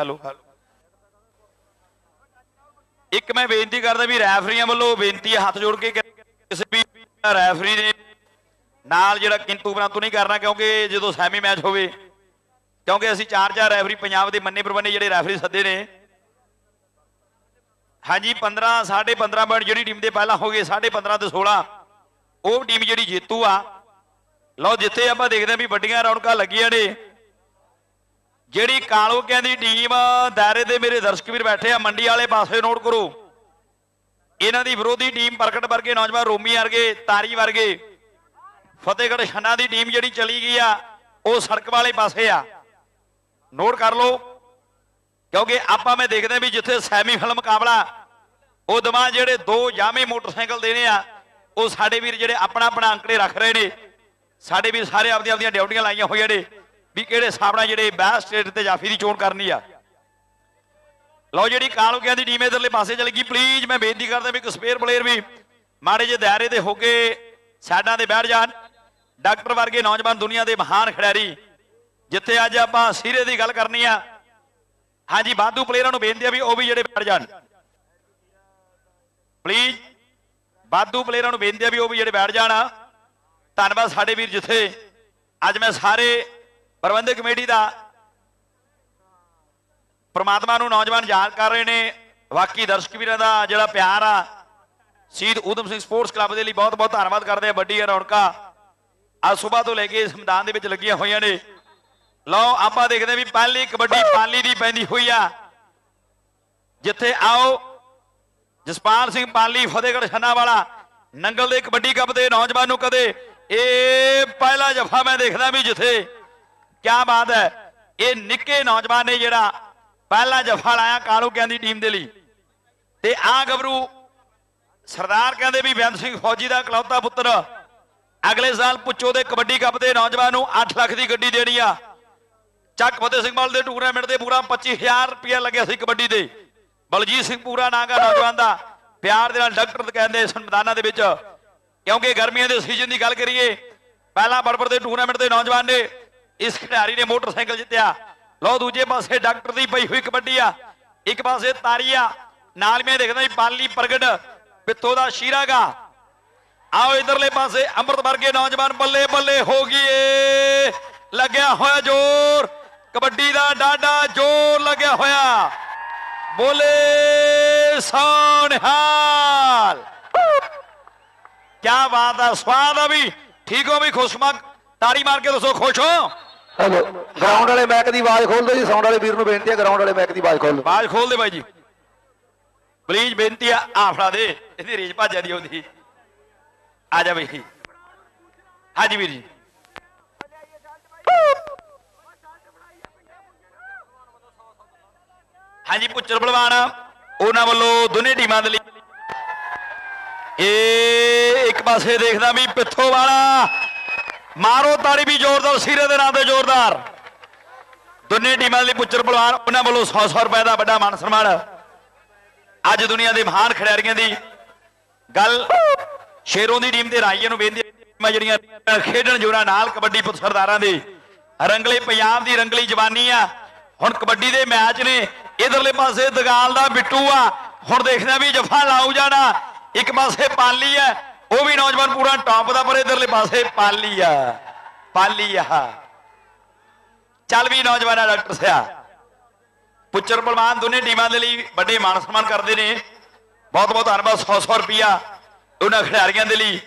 Hello. ਇੱਕ ਮੈਂ ਬੇਨਤੀ ਕਰਦਾ ਵੀ ਰੈਫਰੀਆਂ ਵੱਲੋਂ ਬੇਨਤੀ ਹੈ, ਹੱਥ ਜੋੜ ਕੇ ਕਿਸੇ ਵੀ ਰੈਫਰੀ ਨੇ ਨਾਲ ਜਿਹੜਾ ਕਿੰਤੂ ਪਰੰਤੂ ਨਹੀਂ ਕਰਨਾ, ਕਿਉਂਕਿ ਜਦੋਂ ਸੈਮੀ ਮੈਚ ਹੋਵੇ, ਕਿਉਂਕਿ ਅਸੀਂ ਚਾਰ ਚਾਰ ਰੈਫਰੀ ਪੰਜਾਬ ਦੇ ਮੰਨੇ ਪ੍ਰਬੰਨੇ ਜਿਹੜੇ ਰੈਫਰੀ ਸੱਦੇ ਨੇ। ਹਾਂਜੀ 15 15.5 ਪੁਆਇੰਟ ਜਿਹੜੀ ਟੀਮ ਦੇ ਪਹਿਲਾਂ ਹੋ ਗਏ 15.5 ਤੇ 16 ਉਹ ਟੀਮ ਜਿਹੜੀ ਜੇਤੂ ਆ। ਲਓ, ਜਿੱਥੇ ਆਪਾਂ ਦੇਖਦੇ ਹਾਂ ਵੀ ਵੱਡੀਆਂ ਰੌਣਕਾਂ ਲੱਗੀਆਂ ਨੇ ਜਿਹੜੀ ਕਾਲੋਕਿਆਂ ਦੀ ਟੀਮ ਦਾਇਰੇ ਦੇ ਮੇਰੇ ਦਰਸ਼ਕ ਵੀਰ ਬੈਠੇ ਆ, ਮੰਡੀ ਵਾਲੇ ਪਾਸੇ ਨੋਟ ਕਰੋ। ਇਹਨਾਂ ਦੀ ਵਿਰੋਧੀ ਟੀਮ ਪ੍ਰਗਟ ਵਰਗੇ ਨੌਜਵਾਨ ਰੋਮੀ ਵਰਗੇ, ਤਾਰੀ ਵਰਗੇ, ਫਤਿਹਗੜ੍ਹ ਛੰਨਾ ਦੀ ਟੀਮ ਜਿਹੜੀ ਚਲੀ ਗਈ ਆ, ਉਹ ਸੜਕ ਵਾਲੇ ਪਾਸੇ ਆ। ਨੋਟ ਕਰ ਲਓ, ਕਿਉਂਕਿ ਆਪਾਂ ਮੈਂ ਦੇਖਦੇ ਵੀ ਜਿੱਥੇ ਸੈਮੀਫਾਈਨਲ ਮੁਕਾਬਲਾ, ਉਹ ਦਮਾ ਜਿਹੜੇ ਦੋ ਜਾਮੇ ਮੋਟਰਸਾਈਕਲ ਦੇਣੇ ਆ, ਉਹ ਸਾਡੇ ਵੀਰ ਜਿਹੜੇ ਆਪਣਾ ਆਪਣਾ ਅੰਕੜੇ ਰੱਖ ਰਹੇ ਨੇ, ਸਾਡੇ ਵੀਰ ਸਾਰੇ ਆਪਦੀਆਂ ਆਪਦੀਆਂ ਡਿਊਟੀਆਂ ਲਾਈਆਂ ਹੋਈਆਂ ਨੇ। ਵੀ ਕਿਹੜੇ ਸਾਹਮਣਾ ਜਿਹੜੇ ਬੈਸ ਸਟੇਟ ਤੇ ਜਾਫੀ ਦੀ ਚੋਣ ਕਰਨੀ ਆ। ਲਓ ਜਿਹੜੀ ਕਾਲੋਕਿਆਂ ਦੀ ਟੀਮ ਇਧਰਲੇ ਪਾਸੇ ਚਲ ਗਈ। ਪਲੀਜ਼ ਮੈਂ ਬੇਨਤੀ ਕਰਦਾ ਵੀ ਇੱਕ ਸਪੇਅਰ ਪਲੇਅਰ ਵੀ ਮਾੜੇ ਜੇ ਦਾਇਰੇ ਦੇ ਹੋ ਕੇ ਸਾਈਡਾਂ ਤੇ ਬੈਠ ਜਾਣ। ਡਾਕਟਰ ਵਰਗੇ ਨੌਜਵਾਨ ਦੁਨੀਆ ਦੇ ਮਹਾਨ ਖਿਡਾਰੀ, ਜਿੱਥੇ ਅੱਜ ਆਪਾਂ ਸੀਰੇ ਦੀ ਗੱਲ ਕਰਨੀ ਆ। ਹਾਂਜੀ ਬਾਦੂ ਪਲੇਅਰਾਂ ਨੂੰ ਬੇਨਤੀ ਆ ਵੀ ਉਹ ਵੀ ਜਿਹੜੇ ਬੈਠ ਜਾਣ। ਪਲੀਜ਼ ਬਾਦੂ ਪਲੇਅਰਾਂ ਨੂੰ ਬੇਨਤੀ ਆ ਵੀ ਉਹ ਵੀ ਜਿਹੜੇ ਬੈਠ ਜਾਣ ਧੰਨਵਾਦ ਸਾਡੇ ਵੀਰ ਜਿੱਥੇ। ਅੱਜ ਮੈਂ ਸਾਰੇ ਪ੍ਰਬੰਧਕ ਕਮੇਟੀ ਦਾ ਪ੍ਰਮਾਤਮਾ ਨੂੰ ਨੌਜਵਾਨ ਯਾਦ ਕਰ ਰਹੇ ਨੇ। ਬਾਕੀ ਦਰਸ਼ਕ ਵੀਰਾਂ ਦਾ ਜਿਹੜਾ ਪਿਆਰ ਆ, ਸ਼ਹੀਦ ਊਧਮ ਸਿੰਘ ਸਪੋਰਟਸ ਕਲੱਬ ਦੇ ਲਈ ਬਹੁਤ ਬਹੁਤ ਧੰਨਵਾਦ ਕਰਦੇ ਆ ਵੱਡੀ ਰੌਣਕਾਂ ਅੱਜ ਸਵੇਰ ਤੋਂ ਲੈ ਕੇ ਇਸ ਮੈਦਾਨ ਦੇ ਵਿੱਚ ਲੱਗੀਆਂ ਹੋਈਆਂ ਨੇ। ਲਓ, ਆਪਾਂ ਦੇਖਦੇ ਵੀ ਪਹਿਲੀ ਕਬੱਡੀ ਪਾਲੀ ਦੀ ਪੈਂਦੀ ਹੋਈ ਆ। ਜਿੱਥੇ ਆਓ, ਜਸਪਾਲ ਸਿੰਘ ਪਾਲੀ, ਫਤਿਹਗੜ੍ਹ ਛੰਨਾ ਵਾਲਾ ਨੰਗਲ ਦੇ ਕਬੱਡੀ ਕੱਪ ਦੇ ਨੌਜਵਾਨ ਨੂੰ ਕਦੇ ਇਹ ਪਹਿਲਾ ਜਫਾ ਮੈਂ ਦੇਖਦਾ ਵੀ ਜਿੱਥੇ ਕਿਆ ਬਾਤ ਹੈ? ਇਹ ਨਿੱਕੇ ਨੌਜਵਾਨ ਨੇ ਜਿਹੜਾ ਪਹਿਲਾ ਜਫਾ ਲਾਇਆ ਕਾਲੂ ਕਹਿੰਦੀ ਟੀਮ ਦੇ ਲਈ। ਤੇ ਆ ਗਬਰੂ ਸਰਦਾਰ ਕਹਿੰਦੇ ਵੀ ਬੇਅੰਤ ਸਿੰਘ ਫੌਜੀ ਦਾ ਇਕਲੌਤਾ ਪੁੱਤਰ, ਅਗਲੇ ਸਾਲ ਪੁੱਛੋ ਦੇ ਕਬੱਡੀ ਕੱਪ ਦੇ ਨੌਜਵਾਨ ਨੂੰ 8 ਲੱਖ ਦੀ ਗੱਡੀ ਦੇਣੀ ਆ। ਚੱਕ ਫਤਿਹ ਸਿੰਘ ਮਲ ਦੇ ਟੂਰਨਾਮੈਂਟ ਦੇ ਪੂਰਾ 25000 ਰੁਪਇਆ ਲੱਗਿਆ ਸੀ ਕਬੱਡੀ ਦੇ। ਬਲਜੀਤ ਸਿੰਘ ਪੂਰਾ ਨਾਗਾ ਨੌਜਵਾਨ ਦਾ। ਪਿਆਰ ਦੇ ਨਾਲ ਡਾਕਟਰ ਕਹਿੰਦੇ ਇਸ ਮੈਦਾਨਾਂ ਦੇ ਵਿੱਚ। ਕਿਉਂਕਿ ਗਰਮੀਆਂ ਦੇ ਸੀਜ਼ਨ ਦੀ ਗੱਲ ਕਰੀਏ, ਪਹਿਲਾਂ ਬਰਬਰ ਦੇ ਟੂਰਨਾਮੈਂਟ ਦੇ ਨੌਜਵਾਨ ਨੇ ਇਸ ਖਿਡਾਰੀ ਨੇ ਮੋਟਰਸਾਈਕਲ ਜਿੱਤਿਆ। ਲਓ ਦੂਜੇ ਪਾਸੇ ਡਾਕਟਰ ਦੀ ਪਈ ਹੋਈ ਕਬੱਡੀ ਆ। ਇੱਕ ਪਾਸੇ ਤਾਰੀਆ, ਨਾਲ ਮੈਂ ਦੇਖਦਾ ਜੀ ਪਾਲੀ ਪ੍ਰਗਟ ਪਿੱਤੋ ਦਾ ਸ਼ੀਰਾਗਾ। ਆਓ ਇਧਰਲੇ ਪਾਸੇ ਅੰਮ੍ਰਿਤ ਵਰਗੇ ਨੌਜਵਾਨ ਬੱਲੇ ਬੱਲੇ ਹੋ ਗਏ ਲੱਗਿਆ ਹੋਇਆ ਜ਼ੋਰ, ਕਬੱਡੀ ਦਾ ਡਾਡਾ ਜ਼ੋਰ ਲੱਗਿਆ ਹੋਇਆ। ਬੋਲੇ ਸੋਨਹਾਲ ਕੀ ਬਾਤ ਆ, ਸਵਾਦ ਆ ਵੀ। ਠੀਕ ਹੋ ਵੀ ਖੁਸ਼ਮਕ। ਤਾਰੀ ਮਾਰ ਕੇ ਦੱਸੋ ਖੁਸ਼ ਹੋ। ਹੈਲੋ ਗਰਾਊਂਡ ਵਾਲੇ ਮੈਕ ਦੀ ਆਵਾਜ਼ ਖੋਲ ਦਿਓ ਜੀ ਸਾਊਂਡ ਵਾਲੇ ਵੀਰ ਨੂੰ ਬੇਨਤੀ ਹੈ ਗਰਾਊਂਡ ਵਾਲੇ ਮੈਕ ਦੀ ਆਵਾਜ਼ ਖੋਲ ਦਿਓ। ਬਾਜ ਖੋਲ ਦੇ ਬਾਈ ਜੀ। ਪਲੀਜ਼ ਬੇਨਤੀ ਆ ਆ ਦੇ, ਇਹਦੀ ਰੇਜ ਭਾਜਾ ਦੀ ਉਹਦੀ ਆ ਜਾ ਬਈ ਹਾਂਜੀ ਵੀਰ ਜੀ। ਹਾਂਜੀ ਪੁੱਚਰ ਬਲਵਾਨ, ਉਹਨਾਂ ਵੱਲੋਂ ਦੋਨੇ ਟੀਮਾਂ ਦੇ ਲਈ। ਇਹ ਇੱਕ ਪਾਸੇ ਦੇਖਦਾ ਵੀ ਪਿੱਥੋਂ ਵਾਲਾ ਮਾਰੋ ਤਾੜੀ ਵੀ ਜ਼ੋਰਦਾਰ ਸਿਰੇ ਦੇ ਨਾਂ ਤੇ ਜ਼ੋਰਦਾਰ। ਦੋਨੇ ਟੀਮਾਂ ਦੇ ਪੁੱਚਰ ਪਹਿਲਵਾਨ ਉਹਨਾਂ ਵੱਲੋਂ 100-100 ਰੁਪਏ ਦਾ ਵੱਡਾ ਮਾਨ ਸਨਮਾਨ। ਅੱਜ ਦੁਨੀਆ ਦੇ ਮਹਾਨ ਖਿਡਾਰੀਆਂ ਦੀ ਗੱਲ ਸ਼ੇਰੋਂ ਦੀ ਟੀਮ ਤੇ ਰਾਈਆਂ ਨੂੰ ਬੇਨਤੀ ਹੈ, ਜਿਹੜੀਆਂ ਖੇਡਣ ਜੋਰਾ ਨਾਲ ਕਬੱਡੀ ਪੁੱਤ ਸਰਦਾਰਾਂ ਦੇ। ਰੰਗਲੇ ਪੰਜਾਬ ਦੀ ਰੰਗਲੀ ਜਵਾਨੀ ਆ। ਹੁਣ ਕਬੱਡੀ ਦੇ ਮੈਚ ਨੇ ਇਧਰਲੇ ਪਾਸੇ ਦਗਾਲ ਦਾ ਬਿੱਟੂ ਆ। ਹੁਣ ਦੇਖਦੇ ਆ ਵੀ ਜਫਾ ਲਾਉ ਜਾਣਾ। ਇੱਕ ਪਾਸੇ ਪਾਲੀ ਆ ਉਹ ਵੀ ਨੌਜਵਾਨ ਪੂਰਾ ਟੌਪ ਦਾ, ਪਰ ਇਧਰਲੇ ਪਾਸੇ ਪਾਲੀ ਆ ਪਾਲੀ ਆ। ਚੱਲ ਵੀ ਨੌਜਵਾਨਾਂ ਡਾਕਟਰ ਸਿਆ। ਪੁੱਚਰ ਪਹਿਲਵਾਨ ਦੋਨੇ ਟੀਮਾਂ ਦੇ ਲਈ ਵੱਡੇ ਮਾਣ ਸਨਮਾਨ ਕਰਦੇ ਨੇ। ਬਹੁਤ ਬਹੁਤ ਧੰਨਵਾਦ 100 100 ਰੁਪਿਆ ਉਹਨਾਂ ਖਿਡਾਰੀਆਂ ਦੇ ਲਈ।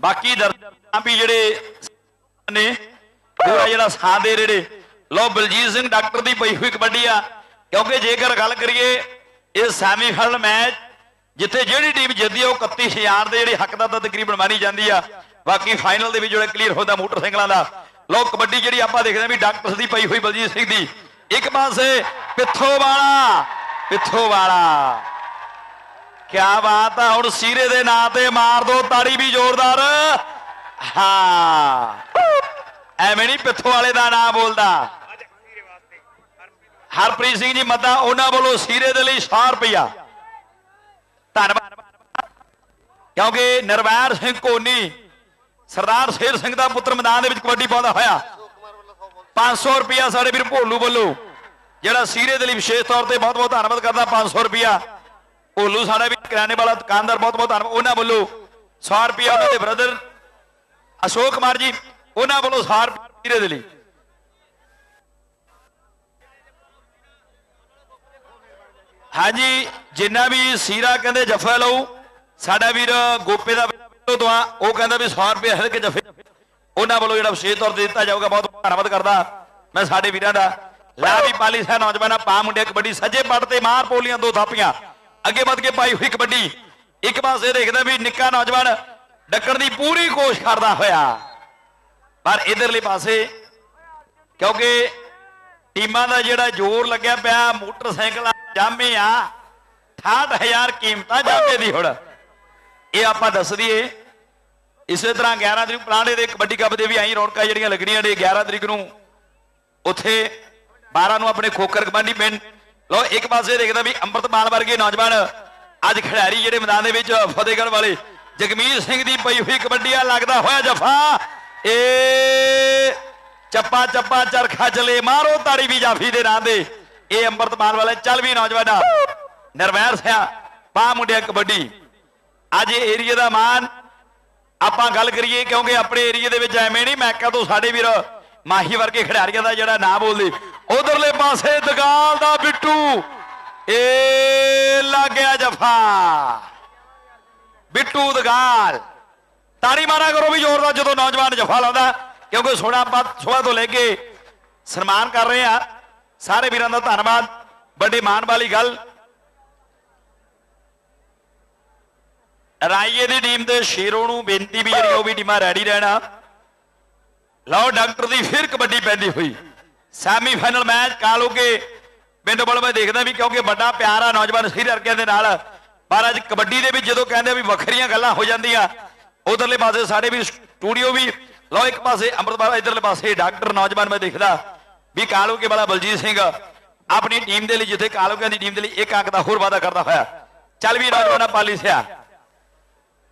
ਬਾਕੀ ਦਰਸ਼ਕਾਂ ਵੀ ਜਿਹੜੇ ਨੇ ਪੂਰਾ ਜਿਹੜਾ ਸਾਥ ਦੇ ਰਹੇ ਨੇ। ਲੋ ਬਲਜੀਤ ਸਿੰਘ ਡਾਕਟਰ ਦੀ ਪਈ ਹੋਈ ਕਬੱਡੀ ਆ। ਕਿਉਂਕਿ ਜੇਕਰ ਗੱਲ ਕਰੀਏ, ਇਹ ਸੈਮੀਫਾਈਨਲ ਮੈਚ ਜਿੱਥੇ ਜਿਹੜੀ ਟੀਮ ਜਿੱਤਦੀ ਆ, ਉਹ 31000 ਦੇ ਜਿਹੜੇ ਹੱਕਦਾਰ ਦਾ ਤਕਰੀਬਨ ਮਾਨੀ ਜਾਂਦੀ ਆ। ਬਾਕੀ ਫਾਈਨਲ ਦੇ ਵਿੱਚ ਜਿਹੜਾ ਕਲੀਅਰ ਹੁੰਦਾ ਮੋਟਰਸਾਈਕਲਾਂ ਦਾ ਲੋ ਕਬੱਡੀ ਜਿਹੜੀ ਆਪਾਂ ਦੇਖਦੇ ਆ ਵੀ ਡਾਕਟਰ ਦੀ ਪਈ ਹੋਈ ਬਲਜੀਤ ਸਿੰਘ ਦੀ। ਇੱਕ ਪਾਸੇ ਪਿੱਥੋ ਵਾਲਾ ਪਿੱਥੋ ਵਾਲਾ ਕਿਆ ਬਾਤ ਆ, ਹੁਣ ਸੀਰੇ ਦੇ ਨਾਂ ਤੇ ਮਾਰ ਦੋ ਤਾੜੀ ਵੀ ਜ਼ੋਰਦਾਰ। ਹਾਂ। ਐਵੇਂ ਨਹੀਂ ਪਿੱਥੋ ਵਾਲੇ ਦਾ ਨਾਂ ਬੋਲਦਾ। ਹਰਪ੍ਰੀਤ ਸਿੰਘ ਜੀ, ਮੱਦਾ ਉਹਨਾਂ ਵੱਲੋਂ ਸੀਰੇ ਦੇ ਲਈ 100 ਰੁਪਇਆ ਧੰਨਵਾਦ। ਕਿਉਂਕਿ ਨਰਵੈਰ ਸਿੰਘ ਕੋਨੀ, ਸਰਦਾਰ ਸ਼ੇਰ ਸਿੰਘ ਦਾ ਪੁੱਤਰ ਮੈਦਾਨ ਦੇ ਵਿੱਚ ਕਬੱਡੀ ਪਾਉਂਦਾ ਹੋਇਆ। 500 ਰੁਪਿਆ ਸਾਡੇ ਵੀਰ ਭੋਲੂ ਵੱਲੋਂ, ਜਿਹੜਾ ਸੀਰੇ ਦੇ ਲਈ ਵਿਸ਼ੇਸ਼ ਤੌਰ ਤੇ ਬਹੁਤ ਬਹੁਤ ਧੰਨਵਾਦ ਕਰਦਾ 500 ਰੁਪਿਆ ਭੋਲੂ ਸਾਡਾ ਵੀ ਕਿਰਾਣੇ ਵਾਲਾ ਦੁਕਾਨਦਾਰ, ਬਹੁਤ ਬਹੁਤ ਧੰਨਵਾਦ। ਉਹਨਾਂ ਵੱਲੋਂ 100 ਰੁਪਿਆ ਉਹਨਾਂ ਦੇ ਬ੍ਰਦਰ ਅਸ਼ੋਕ ਕੁਮਾਰ ਜੀ, ਉਹਨਾਂ ਵੱਲੋਂ 100 ਰੁਪਏ ਸੀਰੇ ਦੇ ਲਈ। ਹਾਂਜੀ, ਜਿੰਨਾ ਵੀ ਸੀਰਾ ਕਹਿੰਦੇ ਜਫਾ ਲਓ, ਸਾਡਾ ਵੀਰ ਗੋਪੇ ਦਾ ਦੁਆ ਉਹ ਕਹਿੰਦਾ ਵੀ 100 ਰੁਪਏ ਹਲਕੇ ਜਫੇ ਉਹਨਾਂ ਵੱਲੋਂ ਜਿਹੜਾ ਵਿਸ਼ੇਸ਼ ਤੌਰ ਤੇ ਦਿੱਤਾ ਜਾਊਗਾ, ਬਹੁਤ ਧੰਨਵਾਦ ਕਰਦਾ ਮੈਂ ਸਾਡੇ ਵੀਰਾਂ ਦਾ। ਲਾ ਵੀ ਪਾਲੀ ਸਾਹਿਬ ਨੌਜਵਾਨਾਂ, ਪਾ ਮੁੰਡੇ ਕਬੱਡੀ, ਸੱਜੇ ਪੱਟ ਤੇ ਮਾਰ ਪੋਲੀਆਂ ਦੋ ਥਾਪੀਆਂ। ਅੱਗੇ ਵੱਧ ਕੇ ਪਾਈ ਹੋਈ ਕਬੱਡੀ। ਇੱਕ ਪਾਸੇ ਦੇਖਦਾ ਵੀ ਨਿੱਕਾ ਨੌਜਵਾਨ ਡੱਕਣ ਦੀ ਪੂਰੀ ਕੋਸ਼ਿਸ਼ ਕਰਦਾ ਹੋਇਆ। ਪਰ ਇਧਰਲੇ ਪਾਸੇ, ਕਿਉਂਕਿ ਟੀਮਾਂ ਦਾ ਜਿਹੜਾ ਜ਼ੋਰ ਲੱਗਿਆ ਪਿਆ, ਮੋਟਰਸਾਈਕਲ ਜਾਮੇ ਆ 68000 ਕੀਮਤਾਂ ਜਾਮੇ ਦੀ ਹੁਣ। ਇਹ ਆਪਾਂ ਦੱਸ ਦਈਏ, ਇਸੇ ਤਰ੍ਹਾਂ 11 ਤਰੀਕ ਪਲਾਂਡੇ ਦੇ ਕਬੱਡੀ ਕੱਪ ਦੇ ਵੀ ਆਈ, ਰੌਣਕਾਂ ਜਿਹੜੀਆਂ ਲੱਗਣੀਆਂ ਨੇ 11 ਤਰੀਕ ਨੂੰ ਉੱਥੇ 12 ਨੂੰ ਆਪਣੇ ਖੋਖਰ ਕਬੱਡੀ ਪਿੰਡ। ਲੋ ਇੱਕ ਪਾਸੇ ਦੇਖਦਾ ਵੀ ਅੰਮ੍ਰਿਤਪਾਲ ਵਰਗੇ ਨੌਜਵਾਨ ਅੱਜ ਖਿਡਾਰੀ ਜਿਹੜੇ ਮੈਦਾਨ ਦੇ ਵਿੱਚ ਫਤਿਹਗੜ੍ਹ ਵਾਲੇ, ਜਗਮੀਤ ਸਿੰਘ ਦੀ ਪਈ ਹੋਈ ਕਬੱਡੀ ਆ ਲੱਗਦਾ ਹੋਇਆ ਜਫਾ। ਏ ਚੱਪਾ ਚੱਪਾ ਚਰਖਾ ਚਲੇ ਮਾਰੋ, ਤਾੜੀ ਵੀ ਜਾਫੀ ਦੇ ਨਾਂ ਦੇ ਇਹ ਅੰਮ੍ਰਿਤਪਾਲ ਵਾਲੇ, ਚੱਲ ਵੀ ਨੌਜਵਾਨਾ ਨਰਵੈਰ ਸਿਆ, ਪਾ ਮੁੰਡਿਆ ਕਬੱਡੀ। ਅੱਜ ਇਹ ਏਰੀਆ ਦਾ ਮਾਨ, ਆਪਾਂ ਗੱਲ ਕਰੀਏ, ਕਿਉਂਕਿ ਆਪਣੇ ਏਰੀਆ ਦੇ ਵਿੱਚ ਐਵੇਂ ਨਹੀਂ ਮੈਕਾ ਤੋਂ ਸਾਡੇ ਵੀਰ ਮਾਹੀ ਵਰਗੇ ਖਿਡਾਰੀਆਂ ਦਾ ਜਿਹੜਾ ਨਾਂ ਬੋਲਦੇ। ਉਧਰਲੇ ਪਾਸੇ ਦਗਾਲ ਦਾ ਬਿੱਟੂ। ਏ ਲੱਗਿਆ ਜਫਾ। ਬਿੱਟੂ ਦਗਾਲ। ਤਾੜੀ ਮਾਰਾ ਕਰੋ ਵੀ ਜ਼ੋਰ ਦਾ ਜਦੋਂ ਨੌਜਵਾਨ ਜਫਾ ਲਾਉਂਦਾ, ਕਿਉਂਕਿ ਸੋਣਾ ਆਪਾਂ ਸੁਬਾਹ ਤੋਂ ਲੈ ਕੇ ਸਨਮਾਨ ਕਰ ਰਹੇ ਆ। ਸਾਰੇ ਵੀਰਾਂ ਦਾ ਧੰਨਵਾਦ। ਵੱਡੇ ਮਾਣ ਵਾਲੀ ਗੱਲ। ਰਾਈਏ ਦੀ ਟੀਮ ਦੇ ਸ਼ੇਰੋ ਨੂੰ ਬੇਨਤੀ ਵੀ ਜਿਹੜੀ ਉਹ ਵੀ ਟੀਮਾਂ ਰੈਡੀ ਰਹਿਣਾ। ਲਓ, ਡਾਕਟਰ ਦੀ ਫਿਰ ਕਬੱਡੀ ਪੈਂਦੀ ਹੋਈ। ਸੈਮੀ ਫਾਈਨਲ ਮੈਚ ਕਾਲੋ ਕੇ ਪਿੰਡ ਬਲ, ਮੈਂ ਦੇਖਦਾ ਵੀ ਕਿਉਂਕਿ ਵੱਡਾ ਪਿਆਰ ਆ ਨੌਜਵਾਨ ਸ਼੍ਰੀ ਅਰਕਿਆਂ ਦੇ ਨਾਲ। ਪਰ ਅੱਜ ਕਬੱਡੀ ਦੇ ਵਿੱਚ ਜਦੋਂ ਕਹਿੰਦੇ ਵੀ ਵੱਖਰੀਆਂ ਗੱਲਾਂ ਹੋ ਜਾਂਦੀਆਂ, ਉਧਰਲੇ ਪਾਸੇ ਸਾਡੇ ਵੀ ਸਟੂਡੀਓ ਵੀ। ਲਓ, ਇੱਕ ਪਾਸੇ ਅੰਮ੍ਰਿਤਪਾਲ ਇਧਰਲੇ ਪਾਸੇ ਡਾਕਟਰ ਨੌਜਵਾਨ ਮੈਂ ਦੇਖਦਾ। ਵੀ ਕਾਲੋ ਕੇ ਵਾਲਾ ਬਲਜੀਤ ਸਿੰਘ ਆਪਣੀ ਟੀਮ ਦੇ ਲਈ ਜਿੱਥੇ ਕਾਲੋਕਿਆਂ ਦੀ ਟੀਮ ਦੇ ਲਈ ਇੱਕ ਅੰਕ ਦਾ ਹੋਰ ਵਾਅਦਾ ਕਰਦਾ ਹੋਇਆ। ਚੱਲ ਵੀ ਨੌਜਵਾਨਾਂ ਪਾਲੀ ਸਿਆ।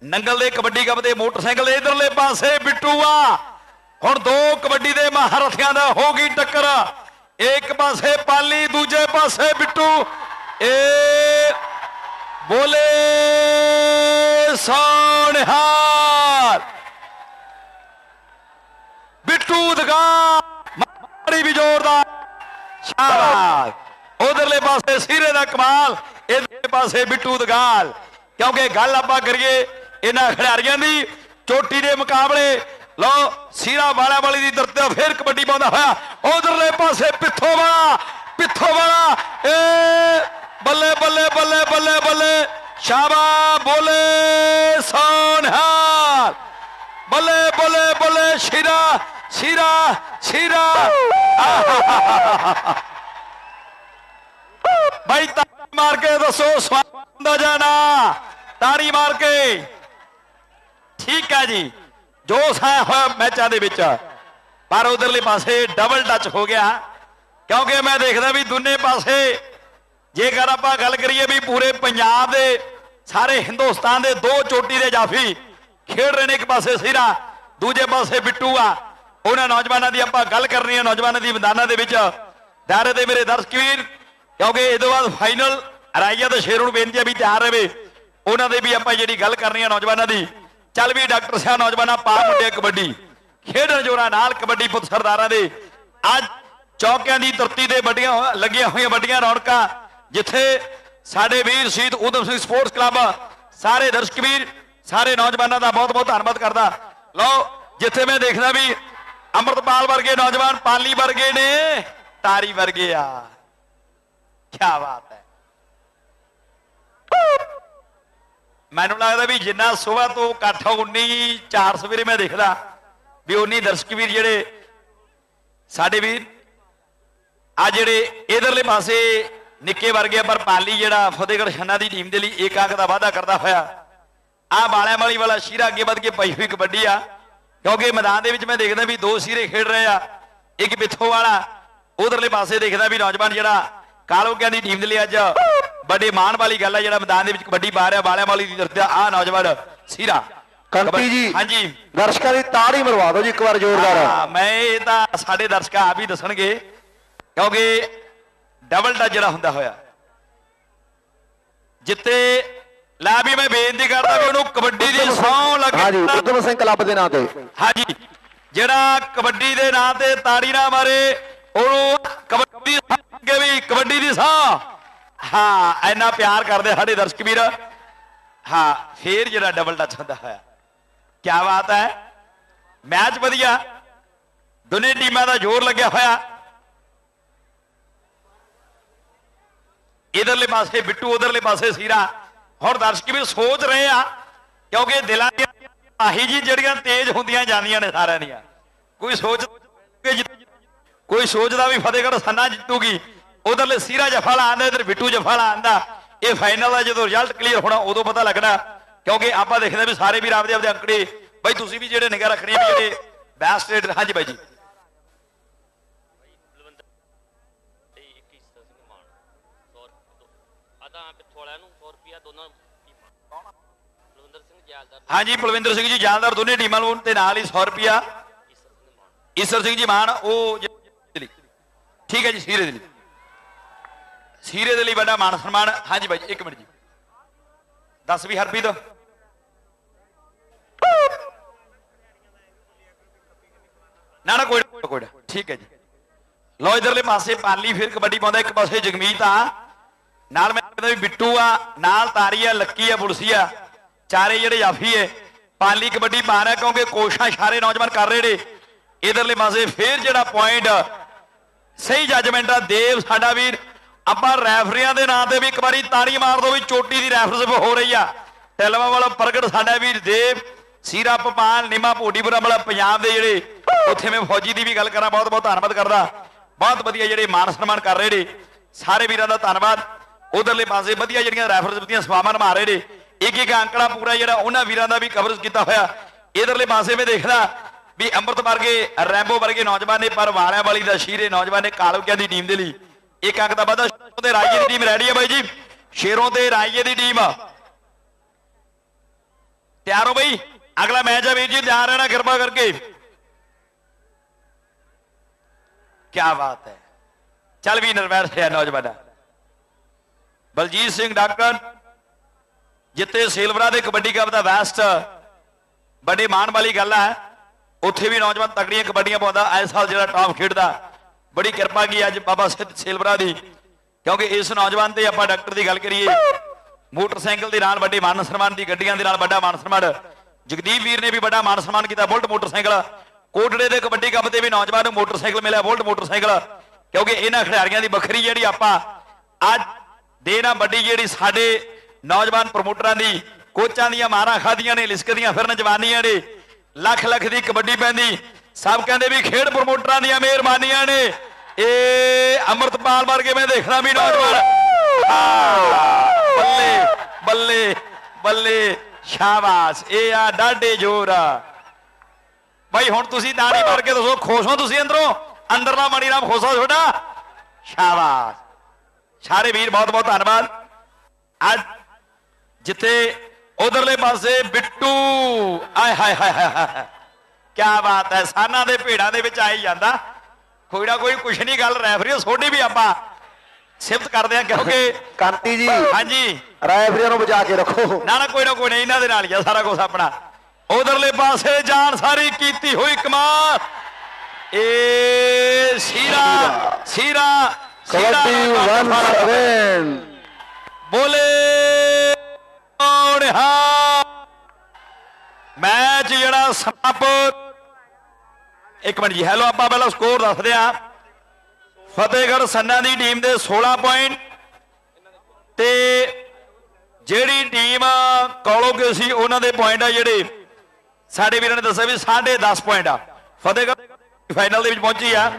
ਨੰਗਲ ਦੇ ਕਬੱਡੀ ਕੱਪ ਦੇ ਮੋਟਰਸਾਈਕਲ ਦੇ ਇਧਰਲੇ ਪਾਸੇ ਬਿੱਟੂ ਆ ਹੁਣ ਦੋ ਕਬੱਡੀ ਦੇ ਮਹਾਰਥੀਆਂ ਦਾ ਹੋ ਗਈ ਟੱਕਰ। ਇੱਕ ਪਾਸੇ ਪਾਲੀ, ਦੂਜੇ ਪਾਸੇ ਬਿੱਟੂ। ਏ ਬੋਲੇ ਸੋਨਹਾਰ ਬਿੱਟੂ ਦਗਾ ਮਾਰੀ ਵੀ ਜ਼ੋਰਦਾਰ। ਸ਼ਾਬਾਸ਼। ਉਧਰਲੇ ਪਾਸੇ ਸੀਰੇ ਦਾ ਕਮਾਲ, ਇਧਰਲੇ ਪਾਸੇ ਬਿੱਟੂ ਦਗਾਲ ਕਿਉਂਕਿ ਗੱਲ ਆਪਾਂ ਕਰੀਏ ਇਹਨਾਂ ਖਿਡਾਰੀਆਂ ਦੀ, ਚੋਟੀ ਦੇ ਮੁਕਾਬਲੇ। ਲਓ, ਸੀਰਾ ਵਾਲਾ ਵਾਲੀ ਦੀ ਦਰਤੇ ਫੇਰ ਕਬੱਡੀ ਪਾਉਂਦਾ ਹੋਇਆ। ਉਧਰਲੇ ਪਾਸੇ ਪਿੱਥੋ ਵਾਲਾ ਪਿੱਥੋ ਵਾਲਾ ਏ, ਬੱਲੇ ਬੱਲੇ ਬੱਲੇ ਬੱਲੇ ਬੱਲੇ। ਸ਼ਾਬਾ, ਬੋਲੇ ਸੋਨਹਾਰ ਬੱਲੇ ਬੱਲੇ ਬੱਲੇ, ਸ਼ੀਰਾ ਸ਼ੀਰਾ ਸ਼ੀਰਾ ਭਾਈ ਤਾੜੀ ਮਾਰ ਕੇ ਦੱਸੋ, ਸਵਾਦ ਦਾ ਜਾਣਾ। ਤਾੜੀ ਮਾਰ ਕੇ। ਠੀਕ ਹੈ ਜੀ। ਜੋਸ਼ ਹੈ ਹੋਇਆ ਮੈਚਾਂ ਦੇ ਵਿੱਚ। ਪਰ ਉਧਰਲੇ ਪਾਸੇ ਡਬਲ ਟੱਚ ਹੋ ਗਿਆ। ਕਿਉਂਕਿ ਮੈਂ ਦੇਖਦਾ ਵੀ ਦੋਨੇ ਪਾਸੇ ਜੇਕਰ ਆਪਾਂ ਗੱਲ ਕਰੀਏ ਵੀ ਪੂਰੇ ਪੰਜਾਬ ਦੇ ਸਾਰੇ ਹਿੰਦੁਸਤਾਨ ਦੇ ਦੋ ਚੋਟੀ ਦੇ ਜਾਫੀ ਖੇਡ ਰਹੇ ਨੇ ਇੱਕ ਪਾਸੇ ਸਿਰਾ, ਦੂਜੇ ਪਾਸੇ ਬਿੱਟੂ ਆ। ਉਹਨਾਂ ਨੌਜਵਾਨਾਂ ਦੀ ਆਪਾਂ ਗੱਲ ਕਰਨੀ ਹੈ, ਨੌਜਵਾਨਾਂ ਦੀ ਮੈਦਾਨਾਂ ਦੇ ਵਿੱਚ। ਦਾਇਰੇ ਦੇ ਮੇਰੇ ਦਰਸ਼ਕ ਵੀਰ ਕਿਉਂਕਿ ਇਹ ਤੋਂ ਬਾਅਦ ਫਾਈਨਲ ਰਾਈਆ ਤੇ ਸ਼ੇਰੂ ਨੂੰ ਬੇਨਤੀ ਆ ਵੀ ਤਿਆਰ ਰਹੇ। ਉਹਨਾਂ ਦੇ ਵੀ ਆਪਾਂ ਜਿਹੜੀ ਗੱਲ ਕਰਨੀ ਹੈ ਨੌਜਵਾਨਾਂ ਦੀ। ਚੱਲ ਵੀ ਡਾਕਟਰ ਸਾਹਿਬ, ਨੌਜਵਾਨਾਂ ਪਾ ਮੁੰਡੇ ਕਬੱਡੀ। ਖੇਡਣ ਜੋਰਾਂ ਨਾਲ ਕਬੱਡੀ ਪੁੱਤ ਸਰਦਾਰਾਂ ਦੇ। ਅੱਜ ਚੌਕਿਆਂ ਦੀ ਧਰਤੀ ਤੇ ਵੱਡੀਆਂ ਲੱਗੀਆਂ ਹੋਈਆਂ ਵੱਡੀਆਂ ਰੌਣਕਾਂ, ਜਿੱਥੇ ਸਾਡੇ ਵੀਰ ਸ਼ਹੀਦ ਊਧਮ ਸਿੰਘ ਸਪੋਰਟਸ ਕਲੱਬ, ਸਾਰੇ ਦਰਸ਼ਕ ਵੀਰ, ਸਾਰੇ ਨੌਜਵਾਨਾਂ ਦਾ ਬਹੁਤ ਬਹੁਤ ਧੰਨਵਾਦ ਕਰਦਾ। ਲਓ, ਜਿੱਥੇ ਮੈਂ ਦੇਖਦਾ ਵੀ ਅੰਮ੍ਰਿਤਪਾਲ ਵਰਗੇ ਨੌਜਵਾਨ ਪਾਲੀ ਵਰਗੇ ਨੇ ਤਾਰੀ ਵਰਗੇ ਆ। ਕੀ ਬਾਤ ਹੈ। ਮੈਨੂੰ ਲੱਗਦਾ ਵੀ ਜਿੰਨਾ ਸਵੇਰ ਤੋਂ ਇਕੱਠ 19 4 ਸਵੇਰੇ ਮੈਂ ਦੇਖਦਾ ਵੀ ਉਨੀ ਦਰਸ਼ਕ ਵੀਰ ਜਿਹੜੇ ਸਾਡੇ ਵੀਰ ਆ ਜਿਹੜੇ ਇਧਰਲੇ ਪਾਸੇ ਨਿੱਕੇ ਵਰਗੇ ਆ, ਪਰ ਪਾਲੀ ਜਿਹੜਾ ਫਤਿਹਗੜ੍ਹ ਛੰਨਾ ਦੀ ਟੀਮ ਦੇ ਲਈ ਇੱਕ ਅੰਕ ਦਾ ਵਾਅਦਾ ਕਰਦਾ ਹੋਇਆ ਆ ਵਾਲਿਆਂ ਵਾਲੀ ਵਾਲਾ ਸ਼ੀਰਾ ਅੱਗੇ ਵੱਧ ਕੇ ਪਈ ਹੋਈ ਕਬੱਡੀ ਆ। ਕਿਉਂਕਿ ਮੈਦਾਨ ਦੇ ਵਿੱਚ ਮੈਂ ਦੇਖਦਾ ਵੀ ਦੋ ਸ਼ੀਰੇ ਖੇਡ ਰਹੇ ਆ। ਇੱਕ ਪਿੱਥੋਂ ਵਾਲਾ ਉਧਰਲੇ ਪਾਸੇ ਦੇਖਦਾ ਵੀ ਨੌਜਵਾਨ ਜਿਹੜਾ ਕਾਲੋਕਿਆਂ ਦੀ ਟੀਮ ਦੇ ਲਈ ਅੱਜ ਵੱਡੇ ਮਾਣ ਵਾਲੀ ਗੱਲ ਆ ਜਿਹੜਾ ਮੈਦਾਨ ਦੇ ਵਿੱਚ ਕਬੱਡੀ ਪਾ ਰਿਹਾ ਬਾਲਿਆਂ ਵਾਲੀ ਦੀ ਦਰਜਾ ਆ ਨੌਜਵਾਨ ਸੀਰਾ। ਕੰਤੀ ਜੀ ਹਾਂਜੀ। ਦਰਸ਼ਕਾਂ ਦੀ ਤਾੜੀ ਮਰਵਾ ਦਿਓ ਜੀ ਇੱਕ ਵਾਰ ਜ਼ੋਰਦਾਰ। ਹਾਂ, ਮੈਂ ਇਹ ਤਾਂ ਸਾਡੇ ਦਰਸ਼ਕ ਆਪ ਹੀ ਦੱਸਣਗੇ ਕਿਉਂਕਿ ਡਬਲ ਟੱਚ ਜਿਹੜਾ ਹੁੰਦਾ ਹੋਇਆ ਜਿੱਤੇ ਲੈ ਵੀ ਮੈਂ ਬੇਨਤੀ ਕਰਦਾ ਵੀ ਉਹਨੂੰ ਕਬੱਡੀ ਦੀ ਸੌਂ ਹਾਂਜੀ ਲੱਗੇ ਉਦਮ ਸਿੰਘ ਕਲੱਬ ਦੇ ਨਾਂ ਤੇ। ਹਾਂਜੀ ਜਿਹੜਾ ਕਬੱਡੀ ਦੇ ਨਾਂ ਤੇ ਤਾੜੀ ਨਾ ਮਾਰੇ ਉਹਨੂੰ ਕਬੱਡੀ ਅੱਗੇ ਵੀ ਕਬੱਡੀ ਦੀ ਸਾਹ ਹਾਂ ਇੰਨਾ ਪਿਆਰ ਕਰਦੇ ਸਾਡੇ ਦਰਸ਼ਕ ਵੀਰ। ਹਾਂ ਫੇਰ ਜਿਹੜਾ ਡਬਲ ਟੱਚ ਹੁੰਦਾ ਹੋਇਆ। ਕੀ ਬਾਤ ਹੈ। ਮੈਚ ਵਧੀਆ। ਦੋਨੇ ਟੀਮਾਂ ਦਾ ਜ਼ੋਰ ਲੱਗਿਆ ਹੋਇਆ। ਇਧਰਲੇ ਪਾਸੇ ਬਿੱਟੂ ਉਧਰਲੇ ਪਾਸੇ ਸੀਰਾ। ਹੁਣ ਦਰਸ਼ਕ ਵੀ ਸੋਚ ਰਹੇ ਆ, ਕਿਉਂਕਿ ਦਿਲਾਂ ਦੀਆਂ ਆਹੀ ਜੀ ਜਿਹੜੀਆਂ ਤੇਜ਼ ਹੁੰਦੀਆਂ ਜਾਂਦੀਆਂ ਨੇ ਸਾਰਿਆਂ ਦੀਆਂ। ਕੋਈ ਸੋਚ ਕੋਈ ਸੋਚਦਾ ਵੀ ਫਤਿਹਗੜ੍ਹ ਸੰਨਾ ਜਿੱਤੂਗੀ, ਉਧਰਲੇ ਸੀਰਾ ਜਫਾ ਲਾਉਂਦਾ, ਇਧਰ ਬਿੱਟੂ ਜਫਾ ਲਾਉਂਦਾ, ਇਹ ਫਾਈਨਲ ਦਾ ਜਦੋਂ ਰਿਜ਼ਲਟ ਕਲੀਅਰ ਹੋਣਾ, ਉਦੋਂ ਪਤਾ ਲੱਗਣਾ, ਕਿਉਂਕਿ ਆਪਾਂ ਦੇਖਦੇ ਵੀ ਸਾਰੇ ਵੀਰ ਆਪਦੇ ਆਪਦੇ ਅੰਕੜੇ, ਬਾਈ ਤੁਸੀਂ ਵੀ ਜਿਹੜੇ ਨਿਗਾਹ ਰੱਖਣੀ ਆ ਵੀ ਜਿਹੜੇ ਬੈਸਟ ਰੇਟ ਹਾਂਜੀ ਬਾਈ ਜੀ ਤੇ 21 ਸਿੰਘ ਮਾਨ 100 ਆਦਾ ਪਿੱਥੋਂ ਵਾਲਿਆਂ ਨੂੰ 100 ਰੁਪਿਆ ਦੋਨਾਂ ਟੀਮਾਂ ਬਲਵਿੰਦਰ ਸਿੰਘ ਜੈਲਦਾਰ ਹਾਂਜੀ, ਬਲਵਿੰਦਰ ਸਿੰਘ ਜੀ ਜਾਨਦਾਰ ਦੋਨੇ ਟੀਮਾਂ ਨੂੰ ਤੇ ਨਾਲ ਹੀ 100 ਰੁਪਿਆ ਈਸਰ ਸਿੰਘ ਜੀ ਮਾਨ, ਉਹ ਠੀਕ ਹੈ ਜੀ, ਸੀਰੇ ਦੇ ਲਈ। ਸੀਰੇ ਦੇ ਲਈ ਵੱਡਾ ਮਾਨ ਸਨਮਾਨ। ਹਾਂਜੀ ਬਾਈ ਜੀ, ਇੱਕ ਮਿੰਟ ਜੀ। ਦੱਸ ਵੀ ਹਰਪ੍ਰੀਤ। ਨਾ ਨਾ, ਕੋਈ ਕੋਈ ਠੀਕ ਹੈ ਜੀ। ਲੋ ਇਧਰਲੇ ਪਾਸੇ ਪਾਲੀ ਫਿਰ ਕਬੱਡੀ ਪਾਉਂਦਾ, ਇੱਕ ਪਾਸੇ ਜਗਮੀਤ ਆ। ਨਾਲ ਮੈਂ ਕਹਿੰਦਾ ਵੀ ਬਿੱਟੂ ਆ, ਨਾਲ ਤਾਰੀ ਆ, ਲੱਕੀ ਆ, ਬੁਲਸੀ ਆ। ਚਾਰੇ ਜਿਹੜੇ ਜਾਫੀ ਏ ਪਾਲੀ ਕਬੱਡੀ ਪਾ ਰਿਹਾ ਕਿਉਂਕਿ ਕੋਸ਼ਾਂ ਇਸ਼ਾਰੇ ਨੌਜਵਾਨ ਕਰ ਰਹੇ ਨੇ। ਇਧਰਲੇ ਪਾਸੇ ਫੇਰ ਜਿਹੜਾ ਪੁਆਇੰਟ ਸਹੀ ਜੱਜਮੈਂਟ ਆ, ਦੇਵ ਸਾਡਾ ਵੀਰ। ਆਪਾਂ ਰੈਫਰੀਆਂ ਦੇ ਨਾਂ ਤੇ ਵੀ ਇੱਕ ਵਾਰੀ ਤਾੜੀ ਮਾਰ ਦੋ ਵੀ ਚੋਟੀ ਦੀ ਰੈਫਰਸ ਹੋ ਰਹੀ ਆ। ਟੈਲਵਾ ਵਾਲਾ ਪ੍ਰਗਟ ਸਾਡਾ ਵੀਰ ਦੇਵ, ਸੀਰਾ ਪਪਾਨ ਨਿਮਾ ਭੋਡੀਪੁਰਾ ਵਾਲਾ ਪੰਜਾਬ ਦੇ ਜਿਹੜੇ, ਉੱਥੇ ਮੈਂ ਫੌਜੀ ਦੀ ਵੀ ਗੱਲ ਕਰਾਂ, ਬਹੁਤ ਬਹੁਤ ਧੰਨਵਾਦ ਕਰਦਾ। ਬਹੁਤ ਵਧੀਆ ਜਿਹੜੇ ਮਾਨ ਸਨਮਾਨ ਕਰ ਰਹੇ ਨੇ। ਸਾਰੇ ਵੀਰਾਂ ਦਾ ਧੰਨਵਾਦ। ਉਧਰਲੇ ਪਾਸੇ ਵਧੀਆ ਜਿਹੜੀਆਂ ਰੈਫਰਸ ਵਧੀਆ ਸਵਾਮਾਂ ਨਿਭਾ ਰਹੇ ਨੇ। ਇੱਕ ਇੱਕ ਅੰਕੜਾ ਪੂਰਾ ਜਿਹੜਾ ਉਹਨਾਂ ਵੀਰਾਂ ਦਾ ਵੀ ਕਵਰੇਜ ਕੀਤਾ ਹੋਇਆ। ਇਧਰਲੇ ਪਾਸੇ ਮੈਂ ਦੇਖਦਾ ਵੀ ਅੰਮ੍ਰਿਤ ਵਰਗੇ, ਰੈਂਬੋ ਵਰਗੇ ਨੌਜਵਾਨ ਨੇ, ਪਰ ਵਾਲਿਆਂ ਵਾਲੀ ਦਾ ਸ਼ੀਰੇ ਨੌਜਵਾਨ ਨੇ ਕਾਲਵਕਿਆਂ ਦੀ ਟੀਮ ਦੇ ਲਈ। ਇੱਕ ਅੰਕ ਦਾ ਵਾਧਾ ਸ਼ੇਰੋਂ ਤੇ ਰਾਈਏ ਦੀ ਟੀਮ ਰੈਡੀ ਹੈ ਬਾਈ ਜੀ। ਸ਼ੇਰੋਂ ਤੇ ਰਾਈਏ ਦੀ ਟੀਮ ਤਿਆਰ ਹੋ ਬਈ। ਅਗਲਾ ਮੈਚ ਹੈ ਵੀਰ ਜੀ, ਤਿਆਰ ਰਹਿਣਾ ਕਿਰਪਾ ਕਰਕੇ। ਕੀ ਬਾਤ ਹੈ। ਚੱਲ ਵੀ ਨਰਵੈਰ ਹੈ ਨੌਜਵਾਨਾ। ਬਲਜੀਤ ਸਿੰਘ ਡਾਕਟਰ। ਜਿੱਥੇ ਸੇਲਵਰਾ ਦੇ ਕਬੱਡੀ ਕੱਪ ਦਾ ਵੈਸਟ ਬੜੇ ਮਾਣ ਵਾਲੀ ਗੱਲ ਹੈ ਉੱਥੇ ਵੀ ਨੌਜਵਾਨ ਤਕੜੀਆਂ ਕਬੱਡੀਆਂ ਪਾਉਂਦਾ, ਇਸ ਸਾਲ ਜਿਹੜਾ ਟਾਪ ਖੇਡਦਾ। ਬੜੀ ਕਿਰਪਾ ਕੀ ਅੱਜ ਬਾਬਾ ਸਿੱਧ ਸਿਲਵਰਾ ਦੀ, ਕਿਉਂਕਿ ਇਸ ਨੌਜਵਾਨ ਤੇ ਆਪਾਂ ਡਾਕਟਰ ਦੀ ਗੱਲ ਕਰੀਏ, ਮੋਟਰਸਾਈਕਲ ਦੇ ਨਾਲ ਵੱਡੇ ਮਾਨ ਸਨਮਾਨ ਦੀ, ਗੱਡੀਆਂ ਦੇ ਨਾਲ ਵੱਡਾ ਮਾਨ ਸਨਮਾਨ। ਜਗਦੀਪ ਵੀਰ ਨੇ ਵੀ ਵੱਡਾ ਮਾਨ ਸਨਮਾਨ ਕੀਤਾ, ਬੁਲਟ ਮੋਟਰਸਾਈਕਲ। ਕੋਟੜੇ ਦੇ ਕਬੱਡੀ ਕੱਪ ਤੇ ਵੀ ਨੌਜਵਾਨ ਨੂੰ ਮੋਟਰਸਾਈਕਲ ਮਿਲਿਆ, ਬੁਲਟ ਮੋਟਰਸਾਈਕਲ। ਕਿਉਂਕਿ ਇਹਨਾਂ ਖਿਡਾਰੀਆਂ ਦੀ ਵੱਖਰੀ ਜਿਹੜੀ ਆਪਾਂ ਅੱਜ ਦੇਣਾ ਵੱਡੀ ਜਿਹੜੀ ਸਾਡੇ ਨੌਜਵਾਨ ਪ੍ਰਮੋਟਰਾਂ ਦੀ ਕੋਚਾਂ ਦੀਆਂ ਮਾਰਾਂ ਖਾਦੀਆਂ ਨੇ ਲਿਸਕਦੀਆਂ ਫਿਰਨ ਜਵਾਨੀਆਂ ਨੇ, ਲੱਖ ਲੱਖ ਦੀ ਕਬੱਡੀ ਪੈਂਦੀ। ਸਭ ਕਹਿੰਦੇ ਵੀ ਖੇਡ ਪ੍ਰਮੋਟਰਾਂ ਦੀਆਂ ਮਿਹਰਬਾਨੀਆਂ ਨੇ। ਇਹ ਅਮਰਤਪਾਲ ਵਰਗੇ ਮੈਂ ਦੇਖਣਾ ਵੀ ਨੌਜਵਾਨ। ਬੱਲੇ ਬੱਲੇ ਬੱਲੇ, ਸ਼ਾਬਾਸ਼। ਇਹ ਆ ਡਾਡੇ ਜੋਰ ਆ। ਭਾਈ ਹੁਣ ਤੁਸੀਂ ਤਾੜੀ ਮਾਰ ਕੇ ਦੱਸੋ, ਖੁਸ਼ ਹੋ ਤੁਸੀਂ ਅੰਦਰੋਂ? ਅੰਦਰਲਾ ਮਣੀ ਰਾਮ ਖੁਸ਼ ਹੋ ਤੁਹਾਡਾ? ਸ਼ਾਬਾਸ਼। ਸਾਰੇ ਵੀਰ ਬਹੁਤ ਬਹੁਤ ਧੰਨਵਾਦ। ਅੱਜ ਜਿੱਥੇ ਉਧਰਲੇ ਪਾਸੇ ਬਿੱਟੂ ਆਏ ਹਾਏ ਹਾਏ ਹਾਏ ਕੀ ਬਾਤ ਹੈ ਸਾਨਾਂ ਦੇ ਭੇੜਾਂ ਦੇ ਵਿੱਚ ਆਈ ਜਾਂਦਾ। ਕੋਈ ਨਾ ਕੋਈ ਕੁਛ ਨਹੀਂ ਗੱਲ ਰੈਫਰੀ ਸੋਡੀ ਵੀ ਆਪਾਂ ਸਿਫਤ ਕਰਦੇ ਆ ਕਿਉਂਕਿ ਕੰਤੀ ਜੀ ਹਾਂਜੀ। ਰੈਫਰੀਆਂ ਨੂੰ ਬਚਾ ਕੇ ਰੱਖੋ। ਨਾ ਨਾ ਕੋਈ ਨਾ ਕੋਈ ਨਾ ਇਹਨਾਂ ਦੇ ਨਾਲ ਹੀ ਆ ਸਾਰਾ ਕੁਝ ਆਪਣਾ। ਉਧਰਲੇ ਪਾਸੇ ਜਾਨ ਸਾਰੀ ਕੀਤੀ ਹੋਈ ਕਮਾਲ। ਏ ਸੀਰਾ ਸੀਰਾ ਕਬੱਡੀ ਦਾ 17 ਬੋਲੇ। ਓੜਹਾ ਮੈਚ ਜਿਹੜਾ ਸਮਾਪਤ। ਇੱਕ ਮਿੰਟ ਜੀ ਹੈਲੋ ਆਪਾਂ ਪਹਿਲਾਂ ਸਕੋਰ ਦੱਸਦੇ ਆ ਫਤਿਹਗੜ੍ਹ ਸੰਨਾ ਦੀ ਟੀਮ ਦੇ 16 ਪੁਆਇੰਟ ਤੇ ਜਿਹੜੀ ਟੀਮ ਕੌਲੋਗੇ ਸੀ, ਉਹਨਾਂ ਦੇ ਪੁਆਇੰਟ ਆ ਜਿਹੜੇ। ਸਾਡੇ ਵੀਰਾਂ ਨੇ ਦੱਸਿਆ ਵੀ 10.5 ਪੁਆਇੰਟ ਆ। ਫਤਿਹਗੜ੍ਹ ਫਾਈਨਲ ਦੇ ਵਿੱਚ ਪਹੁੰਚੀ ਆ।